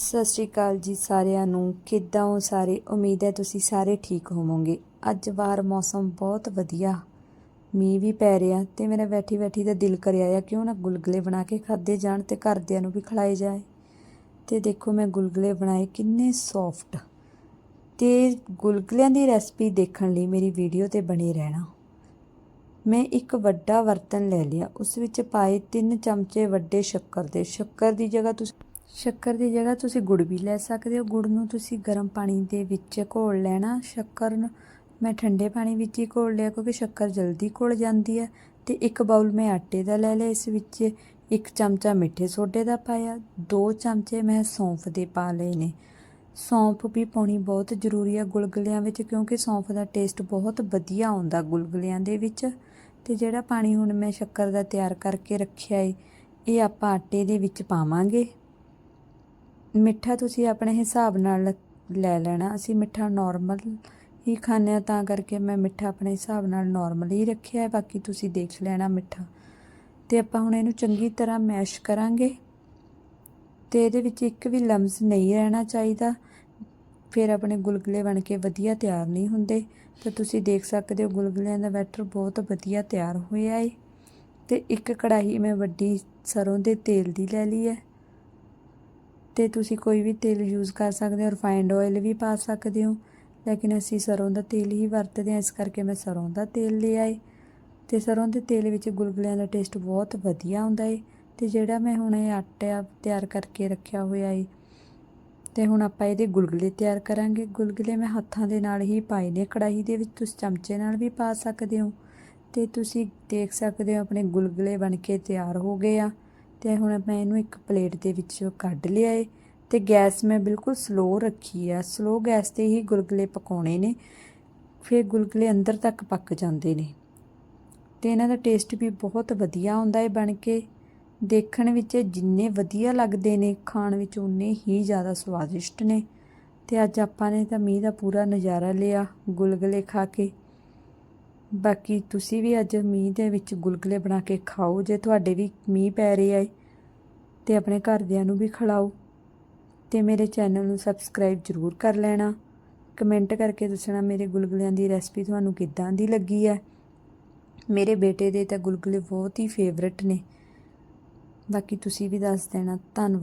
ਸਤਿ ਸ਼੍ਰੀ ਅਕਾਲ ਜੀ ਸਾਰਿਆਂ ਨੂੰ। ਕਿੱਦਾਂ ਹੋ ਸਾਰੇ? ਉਮੀਦ ਹੈ ਤੁਸੀਂ ਸਾਰੇ ਠੀਕ ਹੋਵੋਗੇ। ਅੱਜ ਵਾਰ ਮੌਸਮ ਬਹੁਤ ਵਧੀਆ। ਮੀਂਹ ਵੀ ਪੈ ਰਿਹਾ ਤੇ ਮੇਰਾ ਬੈਠੀ ਬੈਠੀ ਦਾ ਦਿਲ ਕਰਿਆ ਆ ਕਿਉਂ ਨਾ ਗੁਲਗੁਲੇ ਬਣਾ ਕੇ ਖਾਦੇ ਜਾਣ ਤੇ ਘਰਦਿਆਂ ਨੂੰ ਵੀ ਖਿਲਾਏ ਜਾਏ। ਤੇ ਦੇਖੋ ਮੈਂ ਗੁਲਗੁਲੇ ਬਣਾਏ ਕਿੰਨੇ ਸੌਫਟ ਤੇ ਗੁਲਗੁਲਿਆਂ ਦੀ ਰੈਸਪੀ ਦੇਖਣ ਲਈ ਮੇਰੀ ਵੀਡੀਓ ਤੇ ਬਣੇ ਰਹਿਣਾ। ਮੈਂ ਇੱਕ ਵੱਡਾ ਬਰਤਨ ਲੈ ਲਿਆ। ਉਸ ਵਿੱਚ ਪਾਏ 3 ਚਮਚੇ ਵੱਡੇ ਸ਼ੱਕਰ ਦੇ। ਸ਼ੱਕਰ ਦੀ ਜਗ੍ਹਾ ਤੁਸੀਂ ਸ਼ੱਕਰ ਦੀ ਜਗ੍ਹਾ ਤੁਸੀਂ ਗੁੜ ਵੀ ਲੈ ਸਕਦੇ ਹੋ। ਗੁੜ ਨੂੰ ਤੁਸੀਂ ਗਰਮ ਪਾਣੀ ਦੇ ਵਿੱਚ ਘੋਲ ਲੈਣਾ। ਸ਼ੱਕਰ ਨੂੰ ਮੈਂ ਠੰਡੇ ਪਾਣੀ ਵਿੱਚ ਹੀ ਘੋਲ ਲਿਆ ਕਿਉਂਕਿ ਸ਼ੱਕਰ ਜਲਦੀ ਘੁਲ ਜਾਂਦੀ ਹੈ। ਤੇ ਇੱਕ ਬਾਉਲ ਮੈਂ ਆਟੇ ਦਾ ਲੈ ਲਿਆ। ਇਸ ਵਿੱਚ ਇੱਕ ਚਮਚਾ ਮਿੱਠੇ ਸੋਡੇ ਦਾ ਪਾਇਆ। ਦੋ ਚਮਚੇ ਮੈਂ ਸੌਂਫ ਦੇ ਪਾ ਲਏ ਨੇ। ਸੌਂਫ ਵੀ ਪਾਉਣੀ ਬਹੁਤ ਜ਼ਰੂਰੀ ਹੈ ਗੁਲਗੁਲਿਆਂ ਵਿੱਚ ਕਿਉਂਕਿ ਸੌਂਫ ਦਾ ਟੇਸਟ ਬਹੁਤ ਵਧੀਆ ਆਉਂਦਾ ਗੁਲਗੁਲਿਆਂ ਦੇ ਵਿੱਚ। ਤੇ ਜਿਹੜਾ ਪਾਣੀ ਹੁਣ ਮੈਂ ਸ਼ੱਕਰ ਦਾ ਤਿਆਰ ਕਰਕੇ ਰੱਖਿਆ ਏ, ਇਹ ਆਪਾਂ ਆਟੇ ਦੇ ਵਿੱਚ ਪਾਵਾਂਗੇ। ਮਿੱਠਾ ਤੁਸੀਂ ਆਪਣੇ ਹਿਸਾਬ ਨਾਲ ਲੈ ਲੈਣਾ। ਅਸੀਂ ਮਿੱਠਾ ਨਾਰਮਲ ਹੀ ਖਾਂਦੇ ਹਾਂ, ਤਾਂ ਕਰਕੇ ਮੈਂ ਮਿੱਠਾ ਆਪਣੇ ਹਿਸਾਬ ਨਾਲ ਨਾਰਮਲ ਹੀ ਰੱਖਿਆ ਹੈ। ਬਾਕੀ ਤੁਸੀਂ ਦੇਖ ਲੈਣਾ ਮਿੱਠਾ। ਤੇ ਆਪਾਂ ਹੁਣ ਇਹਨੂੰ ਚੰਗੀ ਤਰ੍ਹਾਂ ਮੈਸ਼ ਕਰਾਂਗੇ। ਤੇ ਇਹਦੇ ਵਿੱਚ ਇੱਕ ਵੀ ਲੰਮਸ ਨਹੀਂ ਰਹਿਣਾ ਚਾਹੀਦਾ। ਫਿਰ ਆਪਣੇ ਗੁਲਗੁਲੇ ਬਣ ਕੇ ਵਧੀਆ ਤਿਆਰ ਨਹੀਂ ਹੁੰਦੇ। ਤਾਂ ਤੁਸੀਂ ਦੇਖ ਸਕਦੇ ਹੋ ਗੁਲਗੁਲਿਆਂ ਦਾ ਬੈਟਰ ਬਹੁਤ ਵਧੀਆ ਤਿਆਰ ਹੋਇਆ ਏ। ਤੇ ਇੱਕ ਕੜਾਹੀ ਮੈਂ ਵੱਡੀ ਸਰੋਂ ਦੇ ਤੇਲ ਦੀ ਲੈ ਲਈ ਹੈ। ਤੇ ਤੁਸੀਂ ਕੋਈ ਵੀ ਤੇਲ ਯੂਜ਼ ਕਰ ਸਕਦੇ ਹੋ ਰਿਫਾਈਨਡ ਆਇਲ ਵੀ ਪਾ ਸਕਦੇ ਹੋ। ਲੇਕਿਨ ਅਸੀਂ ਸਰੋਂ ਦਾ ਤੇਲ ਹੀ ਵਰਤਦੇ ਹਾਂ, ਇਸ ਕਰਕੇ ਮੈਂ ਸਰੋਂ ਦਾ ਤੇਲ ਲਿਆ ਏ ਤੇ ਸਰੋਂ ਦੇ ਤੇਲ ਵਿੱਚ ਗੁਲਗੁਲਿਆਂ ਦਾ ਟੇਸਟ ਬਹੁਤ ਵਧੀਆ ਹੁੰਦਾ ਏ। ਤੇ ਜਿਹੜਾ ਮੈਂ ਹੁਣ ਇਹ ਆਟਾ ਤਿਆਰ ਕਰਕੇ ਰੱਖਿਆ ਹੋਇਆ ਏ, ਤੇ ਹੁਣ ਆਪਾਂ ਇਹਦੇ ਗੁਲਗੁਲੇ ਤਿਆਰ ਕਰਾਂਗੇ। ਗੁਲਗੁਲੇ ਮੈਂ ਹੱਥਾਂ ਦੇ ਨਾਲ ਹੀ ਪਾਏ ਨੇ, ਕੜਾਹੀ ਦੇ ਵਿੱਚ ਤੁਸੀਂ ਚਮਚੇ ਨਾਲ ਵੀ ਪਾ ਸਕਦੇ ਹੋ। ਤੇ ਤੁਸੀਂ ਦੇਖ ਸਕਦੇ ਹੋ ਆਪਣੇ ਗੁਲਗੁਲੇ ਬਣ ਕੇ ਤਿਆਰ ਹੋ ਗਏ ਆ। ਤੇ ਹੁਣ ਮੈਂ ਇਹਨੂੰ ਇੱਕ ਪਲੇਟ ਦੇ ਵਿੱਚ ਕੱਢ ਲਿਆ ਏ ਤੇ ਗੈਸ ਮੈਂ ਬਿਲਕੁਲ ਸਲੋ ਰੱਖੀ ਆ। ਸਲੋ ਗੈਸ ਤੇ ਹੀ ਗੁਲਗੁਲੇ ਪਕਾਉਣੇ ਨੇ। ਫਿਰ ਗੁਲਗੁਲੇ ਅੰਦਰ ਤੱਕ ਪੱਕ ਜਾਂਦੇ ਨੇ। ਤੇ ਇਹਨਾਂ ਦਾ ਟੇਸਟ ਵੀ ਬਹੁਤ ਵਧੀਆ ਹੁੰਦਾ ਏ ਬਣ ਕੇ। ਦੇਖਣ ਵਿੱਚ ਜਿੰਨੇ ਵਧੀਆ ਲੱਗਦੇ ਨੇ, ਖਾਣ ਵਿੱਚ ਉਨੇ ਹੀ ਜ਼ਿਆਦਾ ਸਵਾਦਿਸ਼ਟ ਨੇ। ਤੇ ਅੱਜ ਆਪਾਂ ਨੇ ਤਾਂ ਮੀਂਹ ਦਾ ਪੂਰਾ ਨਜ਼ਾਰਾ ਲਿਆ ਗੁਲਗੁਲੇ ਖਾ ਕੇ। ਬਾਕੀ ਤੁਸੀਂ ਵੀ ਅੱਜ ਮੀਂਹ ਦੇ ਵਿੱਚ ਗੁਲਗੁਲੇ ਬਣਾ ਕੇ ਖਾਓ, ਜੇ ਤੁਹਾਡੇ ਵੀ ਮੀਂਹ ਪੈ ਰਿਹਾ ਹੈ ਤੇ ਆਪਣੇ ਘਰਦਿਆਂ ਨੂੰ ਵੀ ਖਿਲਾਓ। ਤੇ ਮੇਰੇ ਚੈਨਲ ਨੂੰ ਸਬਸਕ੍ਰਾਈਬ ਜ਼ਰੂਰ ਕਰ ਲੈਣਾ। ਕਮੈਂਟ ਕਰਕੇ ਦੱਸਣਾ ਮੇਰੇ ਗੁਲਗੁਲਿਆਂ ਦੀ ਰੈਸਪੀ ਤੁਹਾਨੂੰ ਕਿੱਦਾਂ ਦੀ ਲੱਗੀ ਹੈ। ਮੇਰੇ ਬੇਟੇ ਦੇ ਤਾਂ ਗੁਲਗੁਲੇ ਬਹੁਤ ਹੀ ਫੇਵਰਿਟ ਨੇ। ਬਾਕੀ ਤੁਸੀਂ ਵੀ ਦੱਸ ਦੇਣਾ। ਧੰਨਵਾਦ।